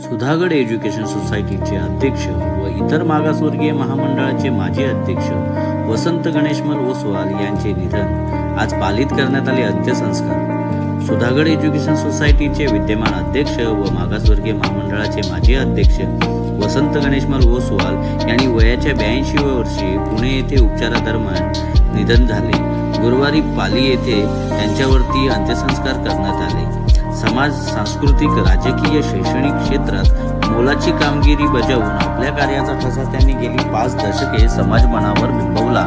Sudhagad education सोसायटीचे अध्यक्ष व इतर मागासवर्गीय महामंडळाचे माजी अध्यक्ष वसंत गणेशमल ओसवाल यांचे निधन आज पालित करण्यात आले अंत्यसंस्कार. सुधागड एज्युकेशन सोसायटीचे विद्यमान अध्यक्ष व मागासवर्गीय महामंडळाचे माजी अध्यक्ष वसंत गणेशमल ओसवाल यांनी वयाच्या ब्याऐंशीव्या वर्षी पुणे येथे उपचारादरम्यान निधन झाले. गुरुवारी पाली येथे त्यांच्यावरती अंत्यसंस्कार करण्यात आले. समाज सांस्कृतिक राजकीय शैक्षणिक क्षेत्रात मोलाची कामगिरी बजावून आपल्या कार्याचा ठसा त्यांनी गेली पाच दशके समाज मनावर बिंबवला.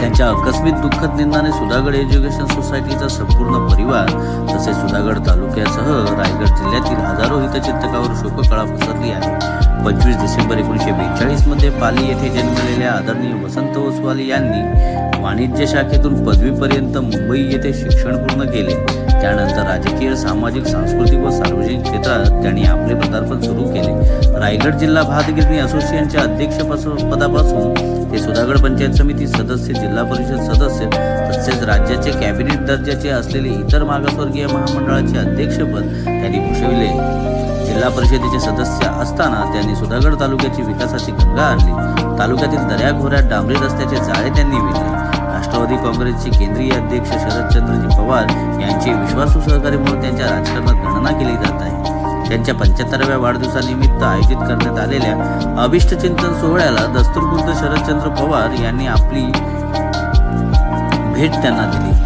त्यांच्या आकस्मिक दुःखद निंदाने सुधागड एज्युकेशन सोसायटीचा संपूर्ण परिवार तसेच सुधागड तालुक्यासह रायगड जिल्ह्यातील हजारो हितचिंतकावर शोककळा पसरली आहे. पंचवीस डिसेंबर एकोणीसशे बेचाळीसमध्ये पाली येथे जन्मलेल्या आदरणीय वसंत ओसवाल यांनी वाणिज्य शाखेतून पदवीपर्यंत मुंबई येथे शिक्षण पूर्ण केले. त्यानंतर राजकीय सामाजिक सांस्कृतिक व सार्वजनिक क्षेत्रात त्यांनी आपले पदार्पण सुरू केले. रायगड जिल्हा भातगिरणी असोसिएशनच्या अध्यक्षपदापासून ते सुधागड पंचायत समिती सदस्य जिल्हा परिषद सदस्य तसेच राज्याचे कॅबिनेट दर्जाचे असलेले इतर मागासवर्गीय महामंडळाचे अध्यक्षपद त्यांनी भूषविले. जिल्हा परिषदेचे सदस्य असताना त्यांनी सुधागड तालुक्याची विकासाची गंगा आणली तालुक्यातील दर्याखोऱ्यात डांबरी रस्त्याचे जाळे त्यांनी विणले. राष्ट्रवादी काँग्रेसचे केंद्रीय अध्यक्ष शरदचंद्रजी पवार यांचे विश्वासू सहकारी म्हणून त्यांच्या राजकारणात गणना केली जात आहे. त्यांच्या पंच्याहत्तराव्या वाढदिवसानिमित्त आयोजित करण्यात आलेल्या अभिष्ट चिंतन सोहळ्याला दस्तूरखुद्द शरदचंद्र पवार यांनी आपली भेट त्यांना दिली.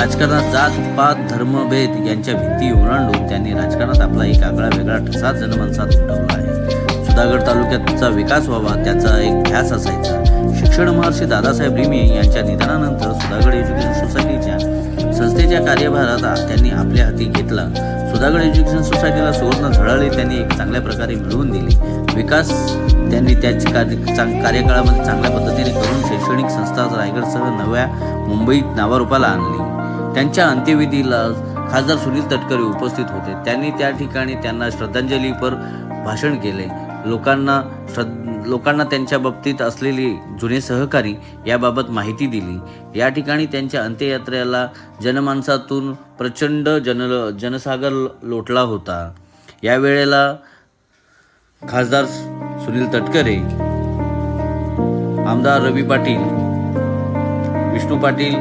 राजकारणात जात पात धर्मभेद यांच्या भीती ओलांडून त्यांनी राजकारणात आपला एक आगळा वेगळा ठसा जनमानसात उठवला आहे. सुधागड तालुक्याचा विकास व्हावा त्याचा एक ध्यास असायचा. शिक्षण महर्षी दादासाहेब रिमे यांच्या निधनानंतर सुधागड एज्युकेशन सोसायटीच्या संस्थेच्या कार्यभारात त्यांनी आपल्या हाती घेतला. सुधागड एज्युकेशन सोसायटीला सुवर्ण झळाळी त्यांनी एक चांगल्या प्रकारे मिळवून दिली. विकास त्यांनी त्याची कार्य चांग कार्यकाळामध्ये चांगल्या पद्धतीने करून शैक्षणिक संस्था रायगडसह नव्या मुंबईत नावारूपाला आणली. त्यांच्या अंत्यविधीला खासदार सुनील तटकरे उपस्थित होते. त्यांनी त्या ठिकाणी त्यांना श्रद्धांजलीपर भाषण केले. लोकांना श्रद्ध लोकांना त्यांच्या बाबतीत असलेली जुने सहकारी याबाबत माहिती दिली. या ठिकाणी त्यांच्या अंत्ययात्रेला जनमानसातून प्रचंड जन जनसागर लोटला होता. यावेळेला खासदार सुनील तटकरे आमदार रवी पाटील विष्णू पाटील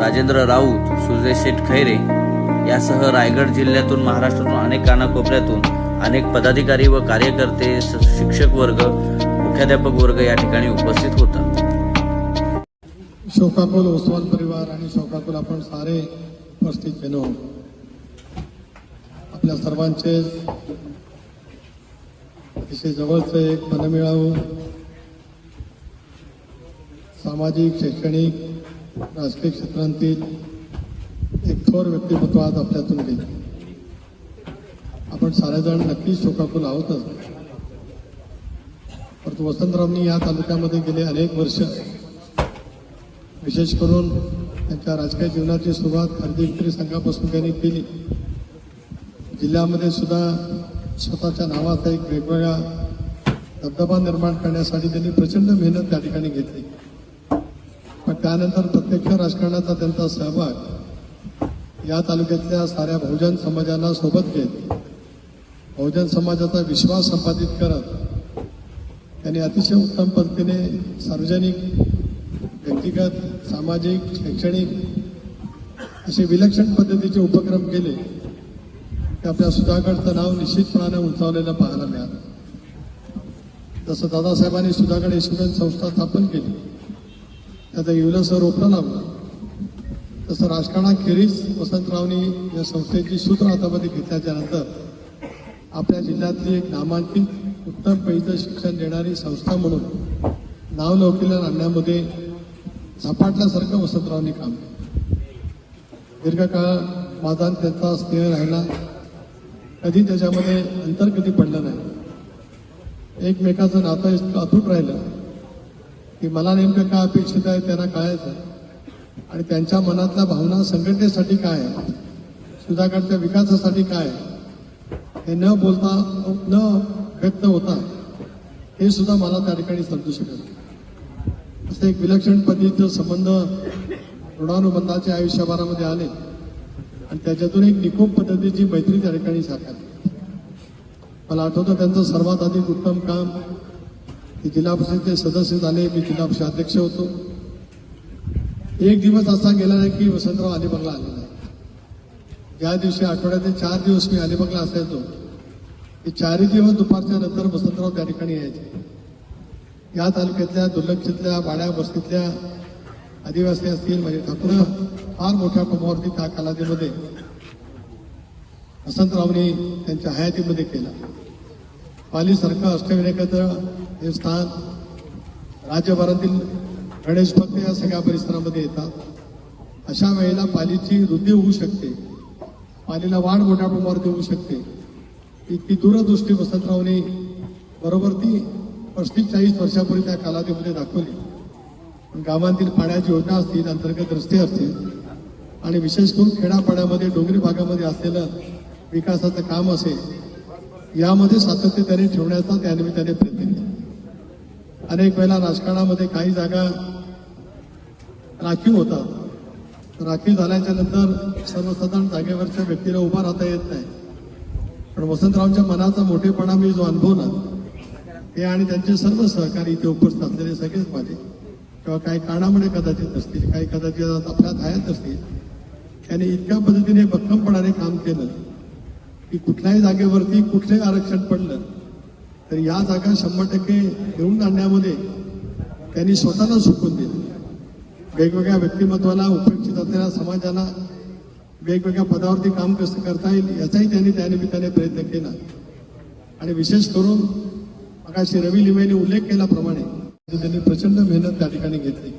राजेंद्र राऊत सुरेश शेठ खैरे यासह रायगड जिल्ह्यातून महाराष्ट्रातून अनेक कानाकोपऱ्यातून अनेक पदाधिकारी व कार्यकर्ते शिक्षक वर्ग मुख्याध्यापक वर्ग या ठिकाणी उपस्थित होता शोकाकुल ओसवाल परिवार आणि शोकाकुल आपण सारे उपस्थित केलो. आपल्या सर्वांचे अतिशय जवळचे एक मनमिळावू सामाजिक शैक्षणिक राजकीय क्षेत्रांतील एक थोर व्यक्तिमत्व आज आपल्यातून गेले आपण सारेजण नक्कीच शोकाकुल आहोतच. परंतु वसंतरावनी या तालुक्यामध्ये गेले अनेक वर्ष. विशेष करून त्यांच्या राजकीय जीवनाची सुरुवात खरेदी विक्री संघापासून त्यांनी केली. जिल्ह्यामध्ये सुद्धा स्वतःच्या नावाचा एक वेगवेगळा धबधबा निर्माण करण्यासाठी त्यांनी प्रचंड मेहनत त्या ठिकाणी घेतली. पण त्यानंतर प्रत्यक्ष राजकारणाचा त्यांचा सहभाग या तालुक्यातल्या साऱ्या बहुजन समाजाला सोबत घेत बहुजन समाजाचा विश्वास संपादित करत त्यांनी अतिशय उत्तम पद्धतीने सार्वजनिक व्यक्तिगत सामाजिक शैक्षणिक असे विलक्षण पद्धतीचे उपक्रम केले. की आपल्या सुधागडचं नाव निश्चितपणाने उंचावलेलं पाहायला मिळालं. जसं दादासाहेबांनी सुधागड एज्युकेशन संस्था स्थापन केली त्याचं युलसं रोपणं लावलं तसं राजकारणाखेरीज वसंतरावनी या संस्थेची सूत्र हातामध्ये घेतल्याच्या नंतर आपल्या जिल्ह्यातली एक नामांकित उत्तम पैसे शिक्षण देणारी संस्था म्हणून नाव लौकिला आणण्यामध्ये झपाटल्यासारखं वसंतरावनी काम. केलं. दीर्घकाळ माझा त्यांचा स्नेह राहिला. कधी त्याच्यामध्ये अंतर कधी पडलं नाही. एकमेकाचं नातं इतकं अतूट राहिलं की मला नेमकं काय अपेक्षित आहे त्यांना कळायचं आणि त्यांच्या मनातल्या भावना संघटनेसाठी काय आहे सुधागडच्या विकासासाठी काय हे न बोलता न व्यक्त होता हे सुद्धा मला त्या ठिकाणी समजू शकत असं एक विलक्षण पद्धतीचं संबंध ऋणानुबंधाच्या आयुष्यभरामध्ये आले. आणि त्याच्यातून एक निकोप पद्धतीची मैत्री त्या ठिकाणी साकारली. मला आठवतं त्यांचं सर्वात अधिक उत्तम काम ते जिल्हा परिषदेचे सदस्य झाले मी जिल्हा परिषद अध्यक्ष होतो. एक दिवस असा गेला नाही की वसंतराव अलिबागला आलेला आहे ज्या दिवशी आठवड्याचे चार दिवस मी अलिबागला असायचो. ते चारही दिवस दुपारच्या नंतर वसंतराव त्या ठिकाणी यायचे. या तालुक्यातल्या दुर्लक्षितल्या वाड्या वस्तीतल्या आदिवासी असतील म्हणजे ठाकूर फार मोठ्या प्रमाणावरती त्या कालावधीमध्ये वसंतरावनी त्यांच्या हयातीमध्ये केला. पालीसारखं अष्टविनायकाचं हे स्थान राज्यभरातील गणेश भक्त या सगळ्या परिसरामध्ये येतात. अशा वेळेला पालीची वृद्धी होऊ शकते. पाणीला वाढ मोठ्या प्रमाणावर होऊ शकते. इतकी दूरदृष्टी वसंतरावने बरोबर ती पस्तीस चाळीस वर्षापूर्वी त्या कालावधीमध्ये दाखवली. पण गावांतील पाण्याची योजना असतील अंतर्गत रस्ते असतील आणि विशेष करून खेडापाड्यामध्ये डोंगरी भागामध्ये असलेलं विकासाचं काम असेल यामध्ये सातत्य त्याने ठेवण्याचा त्यानिमित्ताने प्रयत्न केला. अनेक वेळेला राजकारणामध्ये काही जागा राखीव होतात. राखीव झाल्याच्यानंतर सर्वसाधारण जागेवरच्या व्यक्तीला उभा राहता येत नाही. पण वसंतरावच्या मनाचा मोठेपणा मी जो अनुभवला ते आणि त्यांचे सर्व सहकारी इथे उपस्थित असलेले सगळेच माझे किंवा काही कारणामुळे कदाचित असतील काही कदाचित आपल्या आहेत असतील त्यांनी इतक्या पद्धतीने भक्कमपणाने काम केलं की कुठल्याही जागेवरती कुठलंही आरक्षण पडलं तर या जागा शंभर टक्के घेऊन आणण्यामध्ये त्यांनी स्वतःला झुकून दिलं. वेगवेगळ्या व्यक्तिमत्वाला उपेक्षित असलेल्या समाजाला वेगवेगळ्या पदावरती काम कसं करता येईल याचाही त्यांनी त्यानिमित्ताने प्रयत्न केला. आणि विशेष करून मगाशी रवी लिमेने उल्लेख केल्याप्रमाणे त्यांनी प्रचंड मेहनत त्या ठिकाणी घेतली.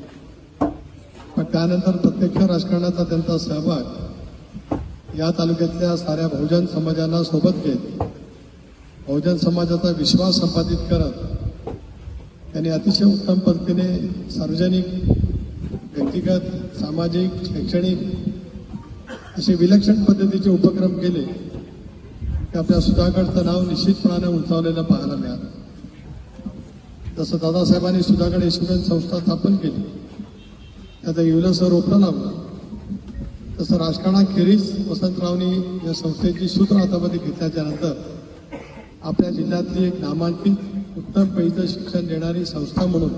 पण त्यानंतर प्रत्यक्ष राजकारणाचा त्यांचा सहभाग या तालुक्यातल्या साऱ्या बहुजन समाजाला सोबत घेत बहुजन समाजाचा विश्वास संपादित करत त्यांनी अतिशय उत्तम पद्धतीने सार्वजनिक व्यक्तिगत सामाजिक शैक्षणिक असे विलक्षण पद्धतीचे उपक्रम केले की आपल्या सुधागडचं नाव निश्चितपणाने उंचावलेलं पाहायला मिळालं. जसं दादासाहेबांनी सुधागड यशवंत संस्था स्थापन केली. त्याचं युलस रोपणं लावलं. तसं राजकारणाखेरीज वसंतरावनी या संस्थेची सूत्र हातामध्ये घेतल्याच्या नंतर आपल्या जिल्ह्यातली एक नामांकित उत्तम पैसे शिक्षण देणारी संस्था म्हणून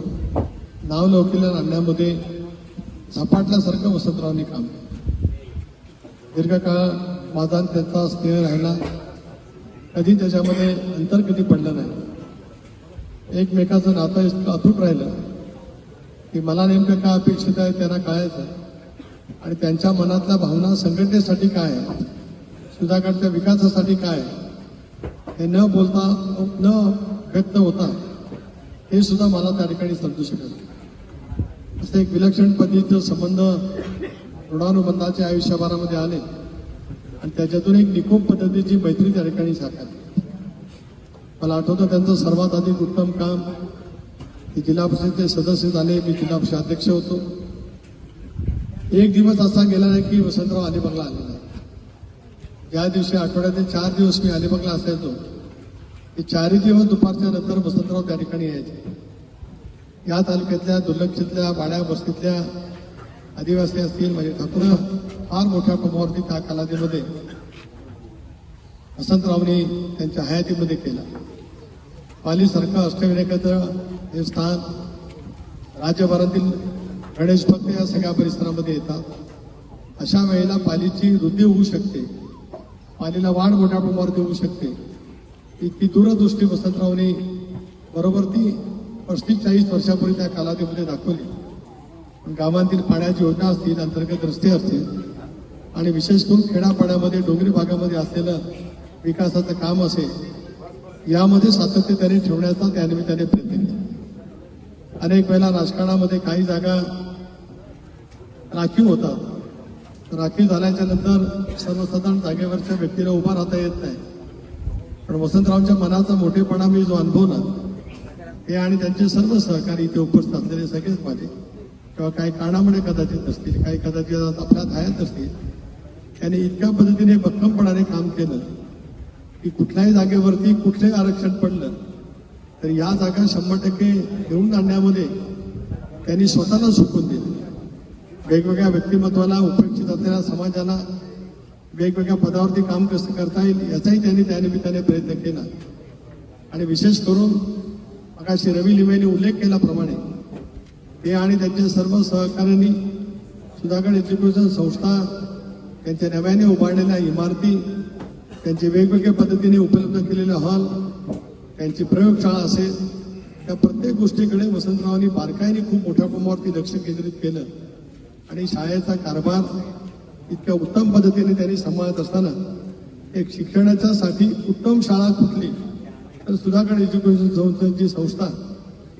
नाव लौकिला आणण्यामध्ये झपाटल्यासारखं वसंतरावनी काम. केलं दीर्घकाळ माझा त्याचा त्यांचा स्नेह राहिला. कधी त्याच्यामध्ये अंतर कधी पडलं नाही. एकमेकाचं नातं इतकं अतूट राहिलं की मला नेमकं काय अपेक्षित आहे त्यांना कळायचं आणि त्यांच्या मनातल्या भावना संघटनेसाठी काय आहे? सुधागडच्या विकासासाठी काय आहे? हे न बोलता न व्यक्त होता हे सुद्धा मला त्या ठिकाणी समजू शकत असं एक विलक्षण पद्धतीचं संबंध ऋणानुबंधाच्या आयुष्यभरामध्ये आले. आणि त्याच्यातून एक निकोप पद्धतीची मैत्री त्या ठिकाणी साकारली. मला आठवतं त्यांचं सर्वात अधिक उत्तम काम ते जिल्हा परिषदेचे सदस्य झाले मी जिल्हा परिषद अध्यक्ष होतो. एक दिवस असा गेला नाही की वसंतराव अलिबागला आले नाही. ज्या दिवशी आठवड्यातील चार दिवस मी अलिबागला असायचो. ते चारही दिवस दुपारच्या नंतर वसंतराव त्या ठिकाणी यायचे. या तालुक्यातल्या दुर्लक्षितल्या बाड्या बस्तीतल्या आदिवासी असतील म्हणजे ठाकूर फार मोठ्या प्रमाणावरती त्या कालावधीमध्ये वसंतरावनी त्यांच्या हयातीमध्ये केला. पालीसारखं अष्टविनायकाचं हे स्थान राज्यभरातील गणेश भक्त या सगळ्या परिसरामध्ये येतात. अशा वेळेला पालीची वृद्धी होऊ शकते. पालीला वाढ मोठ्या प्रमाणावरती होऊ शकते. इतकी दूरदृष्टी वसंतरावनी बरोबर ती पस्तीस चाळीस वर्षापूर्वी त्या कालावधीमध्ये दाखवली. पण गावांतील पाण्याची योजना असतील अंतर्गत रस्ते असतील आणि विशेष करून खेडापाड्यामध्ये डोंगरी भागामध्ये असलेलं विकासाचं काम असेल यामध्ये सातत्य त्याने ठेवण्याचा त्यानिमित्ताने प्रयत्न केला. अनेक वेळेला राजकारणामध्ये काही जागा राखीव होतात. राखीव झाल्याच्यानंतर सर्वसाधारण जागेवरच्या व्यक्तीला उभा राहता येत नाही. पण वसंतरावच्या मनाचा मोठेपणा मी जो अनुभवला ते आणि त्यांचे सर्व सहकारी इथे उपस्थित असलेले सगळेच माझे. किंवा काही कारणामुळे कदाचित असतील काही कदाचित आपल्या धायात असतील. त्यांनी इतक्या पद्धतीने भक्कमपणाने काम केलं की कुठल्याही जागेवरती कुठलंही आरक्षण पडलं तर या जागा शंभर टक्के घेऊन आणण्यामध्ये त्यांनी स्वतःला सुकून दिलं. वेगवेगळ्या व्यक्तिमत्वाला उपेक्षित असलेल्या समाजाला वेगवेगळ्या पदावरती काम कसं करता येईल याचाही त्यांनी त्यानिमित्ताने प्रयत्न केला. आणि विशेष करून मगाशी रवी लिमेने उल्लेख केल्याप्रमाणे ते आणि त्यांच्या सर्व सहकार्यांनी सुधागड एज्युकेशन संस्था त्यांच्या नव्याने उभारलेल्या इमारती त्यांचे वेगवेगळ्या पद्धतीने उपलब्ध केलेले हॉल त्यांची प्रयोगशाळा असेल त्या प्रत्येक गोष्टीकडे वसंतरावांनी बारकाईने खूप मोठ्या प्रमाणावरती लक्ष केंद्रित केलं. आणि शाळेचा कारभार इतक्या उत्तम पद्धतीने त्यांनी सांभाळत असताना एक शिक्षणाच्या साठी उत्तम शाळा कुठली? तर सुधागड एज्युकेशन संस्थेची संस्था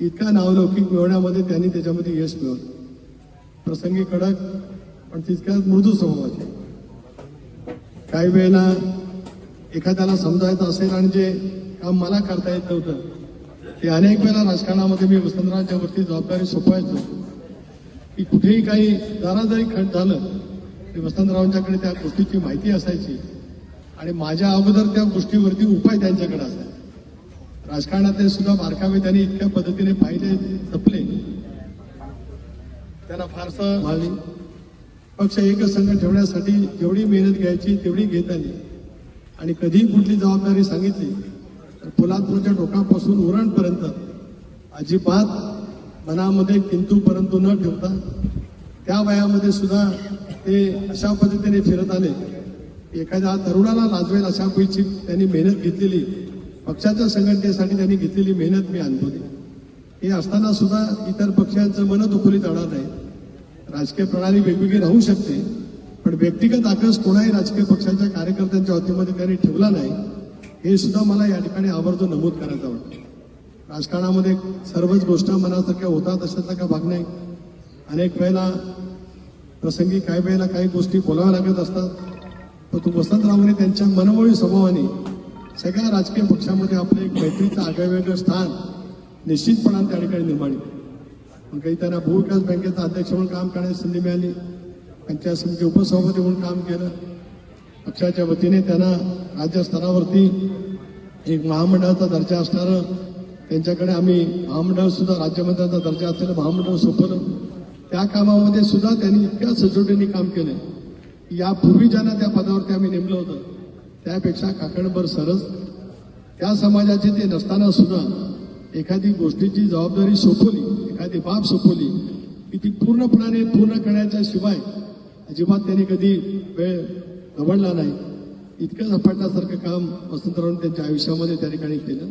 इतका नावलौकिक मिळवण्यामध्ये त्यांनी त्याच्यामध्ये यश मिळवलं. प्रसंगी कडक पण तितक्याच मृदू स्वभावाचे. काही वेळेला एखाद्याला समजायचं असेल आणि जे काम मला करता येत नव्हतं ते अनेक वेळेला राजकारणामध्ये मी वसंतरावच्या वरती जबाबदारी सोपवायचो. की कुठेही काही जरा जरी झालं ते वसंतरावांच्याकडे त्या गोष्टीची माहिती असायची आणि माझ्या अगोदर त्या गोष्टीवरती उपाय त्यांच्याकडे असायचा. राजकारणातले सुद्धा बारकावे त्यांनी इतक्या पद्धतीने पाहिले जपले. त्यांना फारसं मारली पक्ष एकसंघ ठेवण्यासाठी जेवढी मेहनत घ्यायची तेवढी घेत आली. आणि कधी कुठली जबाबदारी सांगितली तर पोलादपूरच्या टोकापासून उरणपर्यंत अजिबात मनामध्ये किंतू परंतु न ठेवता त्या वयामध्ये सुद्धा ते अशा पद्धतीने फिरत आले. एखाद्या तरुणाला लाजवेल अशा पैकी त्यांनी मेहनत घेतलेली. पक्षाच्या संघटनेसाठी त्यांनी घेतलेली मेहनत मी अनुभवली. हे असताना सुद्धा इतर पक्षांचं मन दुखवली जाणार नाही. राजकीय प्रणाली वेगवेगळी राहू शकते पण व्यक्तिगत आकर्ष कोणाही राजकीय पक्षांच्या कार्यकर्त्यांच्या वतीमध्ये त्यांनी ठेवला नाही हे सुद्धा मला या ठिकाणी आवर्जून नमूद करायचं वाटतं राजकारणामध्ये सर्वच गोष्ट मनासारख्या होतात अशाचा का भाग नाही. अनेक वेळेला प्रसंगी काही वेळेला काही गोष्टी बोलाव्या लागत असतात. परंतु वसंतरावांनी त्यांच्या मनमोळी स्वभावाने सगळ्या राजकीय पक्षामध्ये आपलं एक मैत्रीचं आगळेवेगळं स्थान निश्चितपणाने त्या ठिकाणी निर्माण केलं. पण काही त्यांना भूविकास बँकेचा अध्यक्ष म्हणून काम करण्याची संधी मिळाली पंचायत समिती उपसभापती म्हणून काम केलं. पक्षाच्या वतीने त्यांना राज्यस्तरावरती एक महामंडळाचा दर्जा असणारं त्यांच्याकडे आम्ही महामंडळ सुद्धा राज्यमंत्र्याचा दर्जा असलेलं महामंडळ सोपवलं. त्या कामामध्ये सुद्धा त्यांनी इतक्या सचोटीने काम केलं. यापूर्वी ज्यांना त्या पदावरती आम्ही नेमलं होतं त्यापेक्षा काकडभर सरस. त्या समाजाचे ते नसताना सुद्धा एखादी गोष्टीची जबाबदारी सोपवली एखादी बाब सोपवली की ती पूर्णपणाने पूर्ण करण्याच्या शिवाय अजिबात त्यांनी कधी वेळ गवडला नाही. इतकं झपाटण्यासारखं काम वसंतरावांनी त्यांच्या आयुष्यामध्ये त्या ठिकाणी केलं.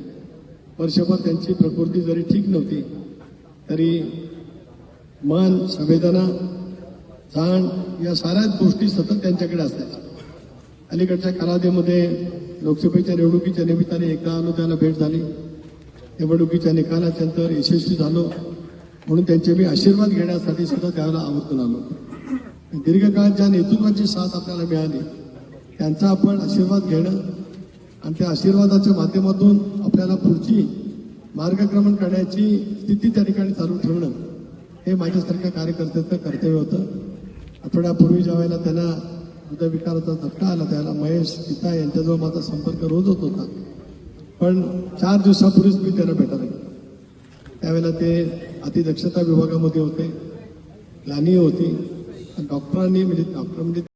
वर्षभर त्यांची प्रकृती जरी ठीक नव्हती तरी मन संवेदना जाण या साऱ्याच गोष्टी सतत त्यांच्याकडे असायच्या. अलीकडच्या कालावधीमध्ये लोकसभेच्या निवडणुकीच्या निमित्ताने एकदा आलो भेट झाली. निवडणुकीच्या निकालाच्यानंतर यशस्वी झालो. म्हणून त्यांचे मी आशीर्वाद घेण्यासाठी सुद्धा त्यावेळेला आवर्तून आलो. दीर्घकाळ ज्या नेतृत्वाची साथ आपल्याला मिळाली त्यांचा आपण आशीर्वाद घेणं आणि त्या आशीर्वादाच्या माध्यमातून आपल्याला पुढची मार्गक्रमण करण्याची स्थिती त्या ठिकाणी चालू ठेवणं हे माझ्यासारख्या कार्यकर्त्याचं कर्तव्य होतं. आठवड्यापूर्वी ज्या वेळेला त्यांना हृदयविकाराचा धक्का आला त्याला महेश पिता यांच्याजवळ माझा संपर्क रोज होत होता. पण चार दिवसापूर्वीच मी त्यांना भेटायला गेलो. त्यावेळेला ते अतिदक्षता विभागामध्ये होते. लानी होती. डॉक्टरांनी म्हणजे डॉक्टर म्हणजे